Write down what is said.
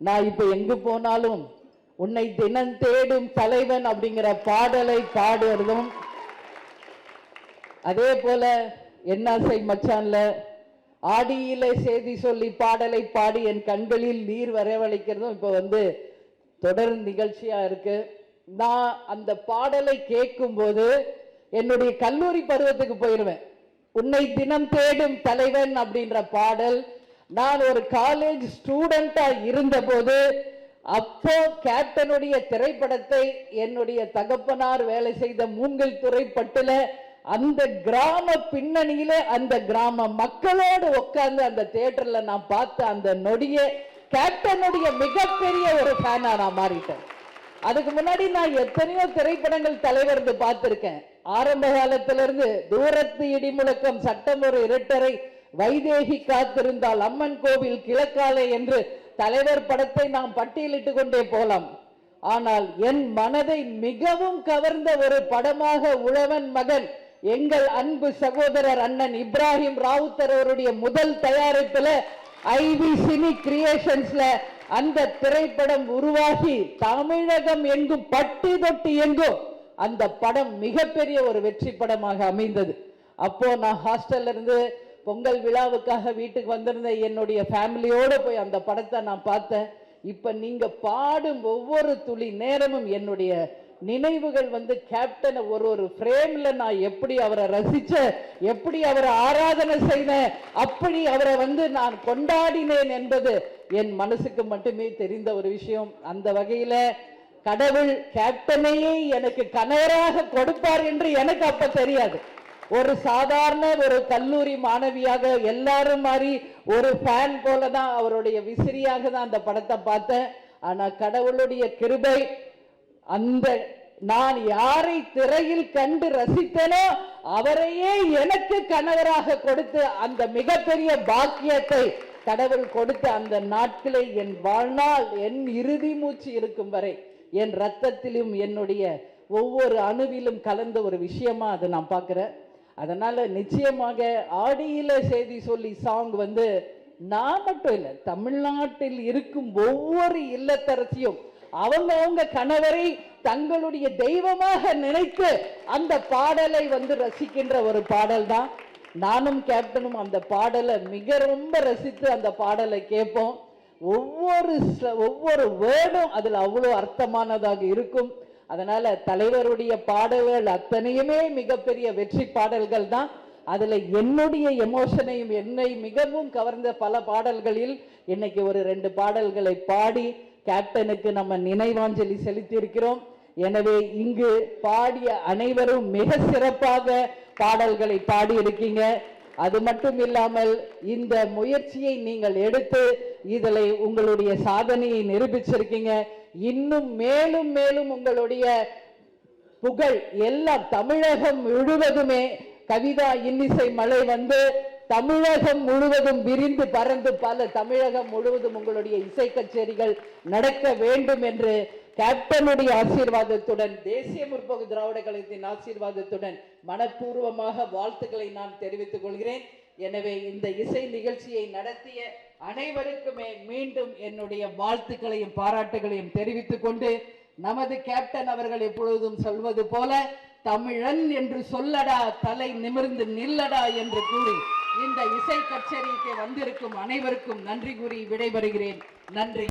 நான் இப்ப எங்கே போனாலும் உன்னை தினம் தேடும் தலைவன் அப்படிங்கிற பாடலை பாடுறதும் அதே போல என்னாசை மச்சான்ல ஆடியில செய்தி சொல்லி பாடலை பாடி என் கண்களில் நீர் வரவழைக்கிறதும் இப்போ வந்து தொடர் நிகழ்ச்சியா இருக்கு. நான் அந்த பாடலை கேட்கும்போது என்னுடைய கல்லூரி பருவத்துக்கு போயிடுவேன் உன்னை தினம் தேடும் தலைவன் அப்படின்ற பாடல் நான் ஒரு காலேஜ் ஸ்டூடெண்ட்டாக இருந்தபோது அப்போ கேப்டனுடைய திரைப்படத்தை என்னுடைய தகப்பனார் வேலை செய்த மூங்கில் துறைப்பட்டில் அந்த கிராம பின்னணியில அந்த கிராம மக்களோடு உட்கார்ந்து அந்த தியேட்டர்ல நான் பார்த்த அந்த நொடியை கேப்டனுடைய மிகப்பெரிய ஒரு ஃபேனா நான் மாறிட்டேன். அதுக்கு முன்னாடி நான் எத்தனையோ திரைப்படங்கள் தலைவர்ந்து பார்த்துருக்கேன். ஆரம்ப காலத்திலிருந்து தூரத்து இடிமுழக்கம் சட்டம் ஒரு இரட்டரை வைதேகி காத்திருந்தால் அம்மன் கோவில் கிழக்காலை என்று தலைவர் படத்தை நாம் பட்டியலிட்டு கொண்டே போலாம். ஆனால் என் மனதை மிகவும் கவர்ந்த ஒரு படமாக உழவன் மகன் எங்கள் அன்பு சகோதரர் அண்ணன் இப்ராஹிம் ராவுத்தர் அவருடைய முதல் தயாரிப்புல ஐவி சினி கிரியேஷன்ஸ்ல அந்த திரைப்படம் உருவாகி தமிழகம் எங்கும் பட்டி தொட்டி எங்கும் அந்த படம் மிகப்பெரிய ஒரு வெற்றி படமாக அமைந்தது. அப்போ நான் ஹாஸ்டல்ல இருந்து பொங்கல் விழாவுக்காக வீட்டுக்கு வந்திருந்த என்னுடைய ஃபேமிலியோட போய் அந்த படத்தை நான் பார்த்தேன். இப்போ நீங்கள் பாடும் ஒவ்வொரு துளி நேரமும் என்னுடைய நினைவுகள் வந்து கேப்டனை ஒரு ஒரு ஃப்ரேம்ல நான் எப்படி அவரை ரசிச்ச எப்படி அவரை ஆராதனை செய்தேன் அப்படி அவரை வந்து நான் கொண்டாடினேன் என்பது என் மனசுக்கு மட்டுமே தெரிந்த ஒரு விஷயம். அந்த வகையில கடவுள் கேப்டனையே எனக்கு கணவராக கொடுப்பார் என்று எனக்கு அப்ப தெரியாது. ஒரு சாதாரண ஒரு கல்லூரி மாணவியாக எல்லாரும் மாதிரி ஒரு ஃபேன் போல தான் அவருடைய விசிறியாக தான் அந்த படத்தை பார்த்தேன். ஆனால் கடவுளுடைய கிருபை அந்த நான் யாரை திரையில் கண்டு ரசித்தனோ அவரையே எனக்கு கணவராக கொடுத்து அந்த மிகப்பெரிய பாக்கியத்தை கடவுள் கொடுத்த அந்த நாட்களை என் வாழ்நாள் என் இறுதி மூச்சு இருக்கும் வரை. என் ரத்தத்திலும் என்னுடைய ஒவ்வொரு அணுவிலும் கலந்த ஒரு விஷயமா அதை நான் பார்க்குறேன். அதனால நிச்சயமாக ஆடியில செய்தி சொல்லி சாங் வந்து நான் மட்டும் இல்லை தமிழ்நாட்டில் இருக்கும் ஒவ்வொரு இல்லத்தரசியும் அவங்க அவங்க கணவரை தங்களுடைய தெய்வமாக நினைத்து அந்த பாடலை வந்து ரசிக்கின்ற ஒரு பாடல் தான் நானும் கேப்டனும் அந்த பாடலை மிக ரொம்ப ரசித்து அந்த பாடலை கேட்போம். ஒவ்வொரு ஒவ்வொரு வேர்டும் அதில் அவ்வளோ அர்த்தமானதாக இருக்கும். அதனால தலைவருடைய பாடல்கள் அத்தனையுமே மிகப்பெரிய வெற்றி பாடல்கள் தான். அதில் என்னுடைய எமோஷனையும் என்னை மிகவும் கவர்ந்த பல பாடல்களில் இன்னைக்கு ஒரு ரெண்டு பாடல்களை பாடி கேப்டனுக்கு நம்ம நினைவாஞ்சலி செலுத்தியிருக்கிறோம். எனவே இங்கு பாடிய அனைவரும் மிக சிறப்பாக பாடல்களை பாடி இருக்கீங்க அது மட்டும் இல்லாமல் இந்த முயற்சியை நீங்கள் எடுத்து இதில் உங்களுடைய சாதனையை நிரூபிச்சிருக்கீங்க. இன்னும் மேலும் மேலும் உங்களுடைய புகழ் எல்லாம் தமிழகம் முழுவதுமே கவிதா இன்னிசை மலை வந்து தமிழகம் முழுவதும் விரிந்து பறந்து பல தமிழகம் முழுவதும் உங்களுடைய இசை கச்சேரிகள் நடக்க வேண்டும் என்று கேப்டனுடைய ஆசீர்வாதத்துடன் தேசிய முற்போக்கு திராவிட கழகத்தின் ஆசீர்வாதத்துடன் மனப்பூர்வமாக வாழ்த்துக்களை நான் தெரிவித்துக் கொள்கிறேன். எனவே இந்த இசை நிகழ்ச்சியை நடத்திய அனைவருக்குமே மீண்டும் என்னுடைய வாழ்த்துக்களையும் பாராட்டுகளையும் தெரிவித்துக் கொண்டு நமது கேப்டன் அவர்கள் எப்பொழுதும் சொல்வது போல தமிழன் என்று சொல்லடா தலை நிமிர்ந்து நில்லடா என்று கூறி இந்த இசை கச்சேரிக்கு வந்திருக்கும் அனைவருக்கும் நன்றி கூறி விடைபெறுகிறேன். நன்றி.